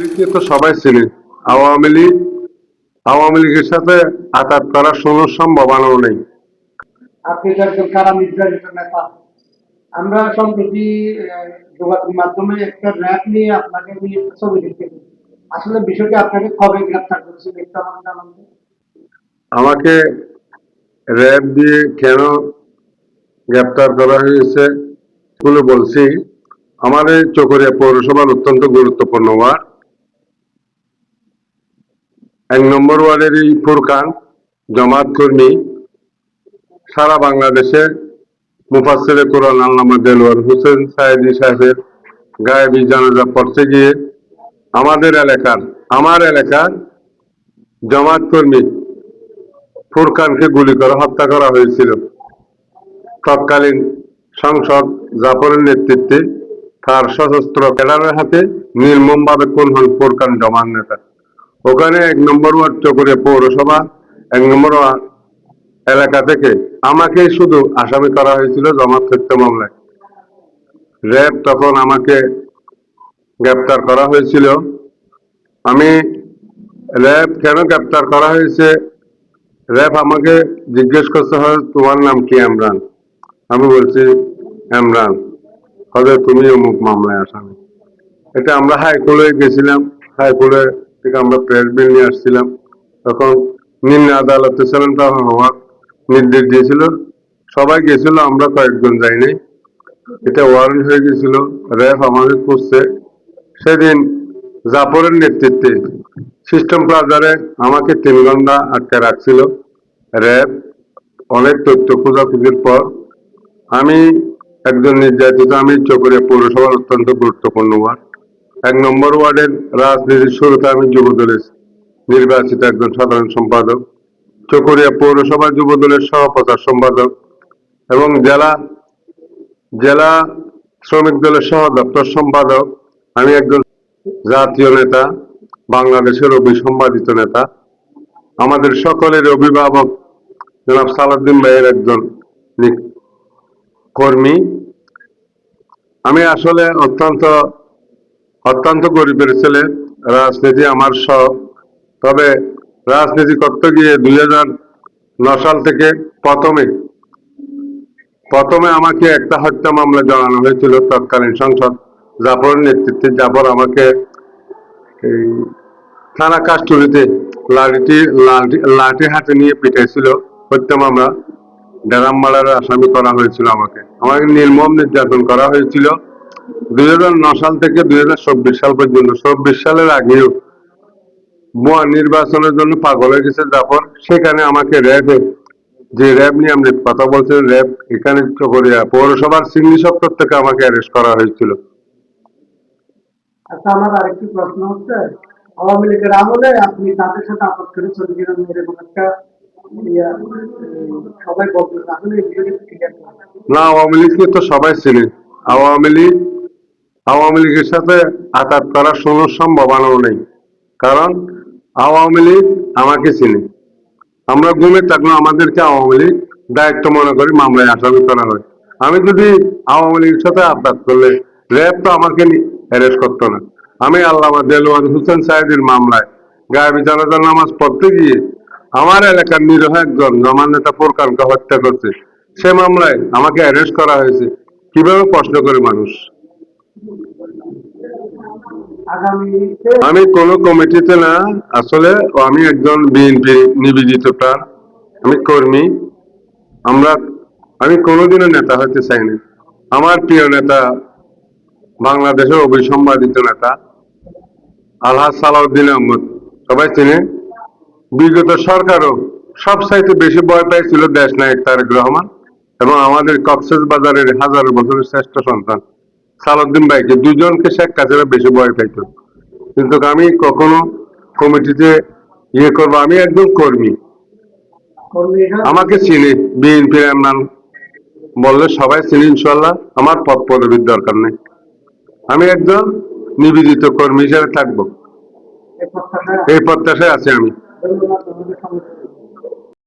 লীগকে তো সবাই চিনে। আওয়ামী লীগ আওয়ামী লীগের সাথে আঘাত করার কোনো সম্ভাবনাও নেই। আপনি তো একজন কারা নির্যাতিত নেতা? আমরা সম্প্রতি যোগাযোগ মাধ্যমে একটা র্যাপ নিয়ে আপনাকে নিয়ে ছবি দেখতেছি আসলে বিষয়টি আপনাকে কবে গ্রেপ্তার করেছিল একটু আমাকে জানান আমাকে র্যাব দিয়ে কেন গ্রেপ্তার করা হয়েছে বলে বলছি। আমার এই চকরিয়া পৌরসভার অত্যন্ত গুরুত্বপূর্ণ ওয়ার্ড। এক নম্বর ওয়ার্ডের এই ফুরকান জমাত কর্মী সারা বাংলাদেশে মুফাসসিরে কোরআন আল্লামা দেলোয়ার হোসেন সাহেদি সাহেবের গায়েবী জানাজা পড়তে গিয়ে আমাদের এলাকার, আমার এলাকার জমাত কর্মী ফুরকানকে গুলি করে হত্যা করা হয়েছিল। তৎকালীন সংসদ জাফরের নেতৃত্বে তার সশস্ত্র ক্যাডারের হাতে নির্মমভাবে কোন হল ফুরকান জমান নেতা। ওখানে এক নম্বর ওয়ার্ড চকরে পৌরসভা, এক নম্বর এলাকা থেকে। আমাকে শুধু আসামি করা হয়েছিল জমা হত্যা মামলায়। র্যাব তখন আমাকে গ্রেপ্তার করা হয়েছিল। আমি র্যাব কেন গ্রেপ্তার করা হয়েছে? র্যাব আমাকে জিজ্ঞেস করতে হয়, তোমার নাম কি এমরান আমি বলছি, ইমরান। হবে তুমি অমুক মামলায় আসামি। এটা আমরা হাইকোর্টে গেছিলাম। হাইকোর্টে থেকে আমরা প্রেস বিল নিয়ে আসছিলাম। তখন নিম্ন আদালতে তখন হওয়ার নির্দেশ দিয়েছিল। সবাই গেছিল, আমরা কয়েকজন যাইনি। এটা ওয়ারেন্ট হয়ে গেছিল র্যাব আমাকে খুঁজছে। সেদিন জাফরের নেতৃত্বে সিস্টেম প্লাজারে আমাকে তিন ঘণ্টা আটকে রাখছিল। র্যাব অনেক তথ্য খোঁজাখুঁজির পর আমি একজন নির্যাতিত, আমি চকরিয়া পৌরসভার অত্যন্ত গুরুত্বপূর্ণ ওয়ার্ড। এক নম্বর ওয়ার্ডের রাজনীতির শুরুতে আমি যুবদলের নির্বাচিত একজন সাধারণ সম্পাদক, চকরিয়া পৌরসভা যুবদলের সহপ্রচার সম্পাদক এবং জেলা জেলা শ্রমিক দলের সহ দপ্তর সম্পাদক। আমি একজন জাতীয় নেতা, বাংলাদেশের অভিসম্পাদিত নেতা। আমাদের সকলের অভিভাবক জনাব সালাউদ্দিন ভাইয়ের একজন কর্মী। আমি আসলে অত্যন্ত অত্যন্ত গরিবের ছেলে, রাজনীতি আমার শখ। তবে রাজনীতি করতে গিয়ে দুই সাল থেকে প্রথমে প্রথমে আমাকে একটা হত্যা মামলা জানানো হয়েছিল তৎকালীন সংসদ জাফরের নেতৃত্বে। জাফর আমাকে এই থানা কাস্টডিতে লাঠি লাঠি হাতে নিয়ে পিটাইছিল হত্যা মামলা। ডেরাম মার্ডারের আসামি করা হয়েছিল আমাকে। আমাকে নির্মম নির্যাতন করা হয়েছিল। দুই সাল থেকে দুই হাজার চব্বিশ সাল পর্যন্ত চব্বিশ সালের আগেও ভুয়া নির্বাচনের জন্য পাগল হয়ে গেছে জাফর। সেখানে আমাকে র্যাবে যে র্যাব নিয়ে আপনি কথা বলছেন র্যাব এখানে চকরিয়া পৌরসভার সিংলি সপ্তর থেকে আমাকে অ্যারেস্ট করা হয়েছিল। আচ্ছা আমার আরেকটি প্রশ্ন হচ্ছে আওয়ামী লীগের আমলে আপনি তাদের সাথে আপত্তি করে চলে গেলেন এরকম একটা সবাই না আওয়ামী লীগকে তো সবাই চিনে। আওয়ামী লীগ আওয়ামী লীগের সাথে আঘাত করার কোনো সম্ভাবনাও নেই। কারণ আওয়ামী লীগ আমাকে চিনি। আমরা ঘুমে থাকলেও আমাদেরকে আওয়ামী লীগ দায়িত্ব মনে করি, মামলায় আসামি করা হয়। আমি যদি আওয়ামী লীগের সাথে আঘাত করলে, র্যাব তো আমাকে অ্যারেস্ট করতো না। আমি আল্লামা দেলোয়ার হোসেন সাহেবের মামলায় গায়েবী জানাজার নামাজ পড়তে গিয়ে আমার এলাকার নিরীহ একজন জমান নেতা ফোরকানকে হত্যা করছে। সে মামলায় আমাকে অ্যারেস্ট করা হয়েছে। কীভাবে প্রশ্ন করে মানুষ? আমি কোনো কমিটিতে না, আসলে আমি একজন বিএনপি নিবেদিত প্রাণ, আমি কর্মী। আমরা, আমি কোনোদিনও নেতা হতে চাইনি আমার প্রিয় নেতা বাংলাদেশের অবিসম্বাদিত নেতা আলহাজ সালাউদ্দিন আহমদ, সবাই চিনে? বিগত সরকারও সব চাইতে বেশি ভয় পাইছিল দেশ নায়ক তারেক রহমান এবং আমাদের কক্সেস বাজারের হাজার বছরের শ্রেষ্ঠ সন্তান। সালাউদ্দিন ভাই ভাইকে দুজনকে শেখ কাছেরা বেশি ভয় পাইত। কিন্তু আমি কখনো কমিটিতে ইয়ে করব আমি একজন কর্মী। আমাকে চিনি বিএনপির এমন বললে সবাই চিনি ইনশাল্লাহ আমার পদ পদবীর দরকার নেই। আমি একজন নিবেদিত কর্মী হিসেবে থাকব। এই প্রত্যাশায়? আছি আমি।